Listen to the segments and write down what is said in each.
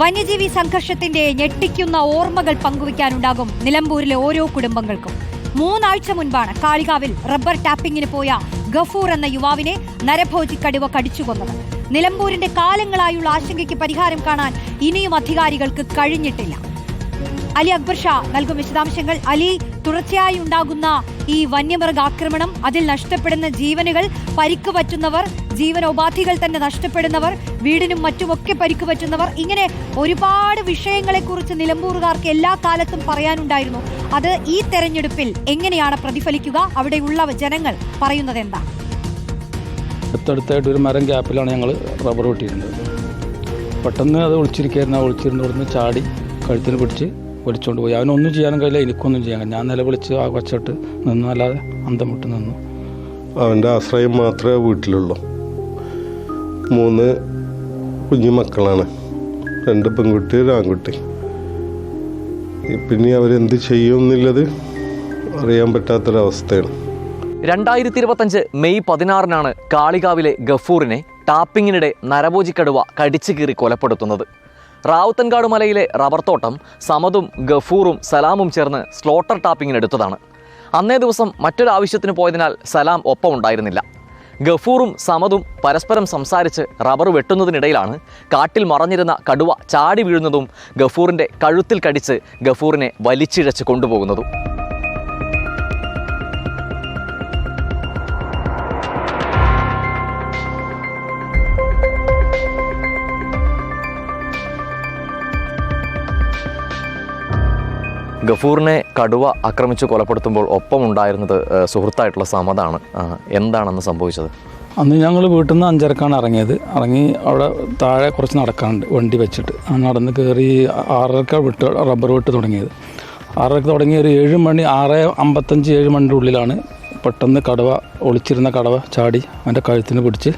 വന്യജീവി സംഘർഷത്തിന്റെ ഞെട്ടിക്കുന്ന ഓർമ്മകൾ പങ്കുവയ്ക്കാനുണ്ടാകും നിലമ്പൂരിലെ ഓരോ കുടുംബങ്ങൾക്കും. മൂന്നാഴ്ച മുൻപാണ് കാളികാവിൽ റബ്ബർ ടാപ്പിംഗിന് പോയ ഗഫൂർ എന്ന യുവാവിനെ നരഭോജി കടുവ കടിച്ചുകൊന്നത് നിലമ്പൂരിന്റെ കാലങ്ങളായുള്ള ആശങ്കയ്ക്ക് പരിഹാരം കാണാൻ ഇനിയും അധികാരികൾക്ക് കഴിഞ്ഞിട്ടില്ല. അലി അക്ബർ ഷാ നൽകും വിശദാംശങ്ങൾ. അലി തുടർച്ചയായി ഉണ്ടാകുന്ന ഈ വന്യമൃഗാക്രമണം അതിൽ നഷ്ടപ്പെടുന്ന ജീവനുകൾ പരിക്ക് പറ്റുന്നവർ ജീവനോപാധികൾ തന്നെ നഷ്ടപ്പെടുന്നവർ വീടിനും മറ്റുമൊക്കെ പരിക്ക് പറ്റുന്നവർ ഇങ്ങനെ ഒരുപാട് വിഷയങ്ങളെക്കുറിച്ച് നിലമ്പൂറുകാർക്ക് എല്ലാ കാലത്തും പറയാനുണ്ടായിരുന്നു. അത് ഈ തെരഞ്ഞെടുപ്പിൽ എങ്ങനെയാണ് പ്രതിഫലിക്കുക? അവിടെയുള്ള ജനങ്ങൾ പറയുന്നത് എന്താ? അടുത്തടുത്തായിട്ട് ഒരു മരം ഗ്യാപ്പിലാണ് ഞങ്ങൾ റബ്ബർ വെട്ടിയിരുന്നത്. പെട്ടെന്ന് അത് ഒളിച്ചിരിക്കുകയായിരുന്നു ആ ഒളിച്ചിരുന്നവിടുന്ന് ചാടി കഴുത്തിൽ പിടിച്ച് വലിച്ചുകൊണ്ട് പോയി. അവനൊന്നും ചെയ്യാനും കഴിയില്ല. എനിക്കൊന്നും ചെയ്യാൻ. ഞാൻ നിലവിളിച്ച് ആ കൊച്ചിട്ട് നിന്നു അല്ലാതെ അന്തം വിട്ട് നിന്നു. അവന്റെ ആശ്രയം മാത്രമേ വീട്ടിലുള്ളൂ. മൂന്ന് കുഞ്ഞു മക്കളാണ് രണ്ട് പെൺകുട്ടി ഒരു ആൺകുട്ടി. പിന്നെ അവരെന്ത് ചെയ്യും എന്നുള്ളത് അറിയാൻ പറ്റാത്തൊരവസ്ഥയാണ്. രണ്ടായിരത്തി ഇരുപത്തഞ്ച് മെയ് പതിനാറിനാണ് കാളികാവിലെ ഗഫൂറിനെ ടാപ്പിങ്ങിനിടെ നരഭോജിക്കടുവ കടിച്ചു കീറി കൊലപ്പെടുത്തുന്നത്. റാവുത്തൻകാട് മലയിലെ റബ്ബർ തോട്ടം സമതും ഗഫൂറും സലാമും ചേർന്ന് സ്ലോട്ടർ ടാപ്പിങ്ങിനെടുത്തതാണ്. അന്നേ ദിവസം മറ്റൊരാവശ്യത്തിന് പോയതിനാൽ സലാം ഒപ്പം ഉണ്ടായിരുന്നില്ല ഗഫൂറും സമതും പരസ്പരം സംസാരിച്ച് റബ്ബർ വെട്ടുന്നതിനിടയിലാണ് കാട്ടിൽ മറഞ്ഞിരുന്ന കടുവ ചാടി വീഴുന്നതും ഗഫൂറിന്റെ കഴുത്തിൽ കടിച്ച് ഗഫൂറിനെ വലിച്ചിഴച്ച് കൊണ്ടുപോകുന്നതും. ഗഫൂറിനെ കടുവ ആക്രമിച്ച് കൊലപ്പെടുത്തുമ്പോൾ ഒപ്പം ഉണ്ടായിരുന്നത് സുഹൃത്തായിട്ടുള്ള സമതാണ് എന്താണെന്ന് സംഭവിച്ചത്? അന്ന് ഞങ്ങൾ വീട്ടിൽ നിന്ന് അഞ്ചരക്കാണ് ഇറങ്ങിയത്. ഇറങ്ങി അവിടെ താഴെ കുറച്ച് നടക്കാനുണ്ട് വണ്ടി വെച്ചിട്ട്. നടന്ന് കയറി ആറരക്ക വിട്ട് റബ്ബർ വിട്ട് തുടങ്ങിയത്. ആറരക്ക് തുടങ്ങി ഒരു ഏഴ് മണി ആറ് അമ്പത്തഞ്ച് ഏഴ് മണിന്റെ ഉള്ളിലാണ് പെട്ടെന്ന് കടവ ഒളിച്ചിരുന്ന കടവ ചാടി അവന്റെ കഴുത്തിന് പിടിച്ച്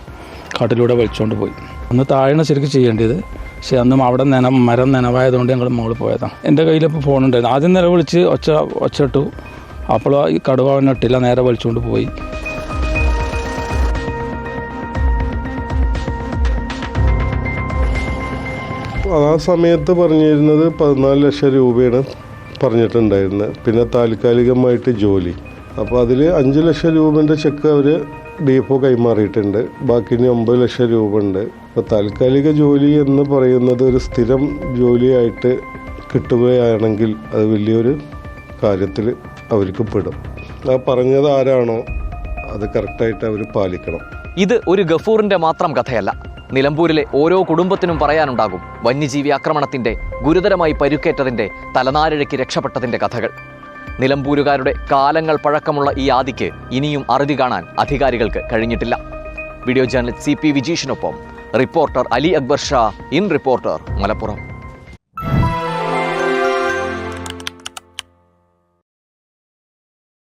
കാട്ടിലൂടെ വലിച്ചുകൊണ്ട് പോയി. അന്ന് താഴെയാണ് ശരിക്കും ചെയ്യേണ്ടത്. പക്ഷേ അന്നും അവിടെ നന മരം നനവായതുകൊണ്ട് ഞങ്ങൾ മുകളിൽ പോയതാണ് എന്റെ കയ്യിലിപ്പോൾ ഫോണുണ്ടായിരുന്നു ആദ്യം നിലവിളിച്ച് ഒച്ച ഒച്ച ഇട്ടു അപ്പോൾ ഈ കടുവ ഇട്ടില്ല നേരെ വലിച്ചുകൊണ്ട് പോയി. ആ സമയത്ത് പറഞ്ഞിരുന്നത് പതിനാല് ലക്ഷം രൂപയാണ് പറഞ്ഞിട്ടുണ്ടായിരുന്നത്. പിന്നെ താൽക്കാലികമായിട്ട് ജോലി. അപ്പോൾ അതിൽ അഞ്ച് ലക്ഷം രൂപേന്റെ ചെക്ക് അവർ ഡിഎഫ്ഒ കൈമാറിയിട്ടുണ്ട്. ബാക്കി ഇനി ഒമ്പത് ലക്ഷം രൂപ ഉണ്ട് അപ്പോൾ താൽക്കാലിക ജോലി എന്ന് പറയുന്നത് ഒരു സ്ഥിരം ജോലിയായിട്ട് കിട്ടുകയാണെങ്കിൽ അത് വലിയൊരു കാര്യത്തിൽ അവർക്ക് പെടും. ആ പറഞ്ഞത് ആരാണോ അത് കറക്റ്റായിട്ട് അവർ പാലിക്കണം. ഇത് ഒരു ഗഫൂറിന്റെ മാത്രം കഥയല്ല. നിലമ്പൂരിലെ ഓരോ കുടുംബത്തിനും പറയാനുണ്ടാകും വന്യജീവി ആക്രമണത്തിന്റെ ഗുരുതരമായി പരുക്കേറ്റതിന്റെ തലനാരിഴയ്ക്ക് രക്ഷപ്പെട്ടതിന്റെ കഥകൾ. നിലമ്പൂരുകാരുടെ കാലങ്ങൾ പഴക്കമുള്ള ഈ ആദിക്ക് ഇനിയും അറുതി കാണാൻ അധികാരികൾക്ക് കഴിഞ്ഞിട്ടില്ല. Video journalist C P വിജീഷിനൊപ്പം reporter Ali Akbar Shah in reporter Malappuram.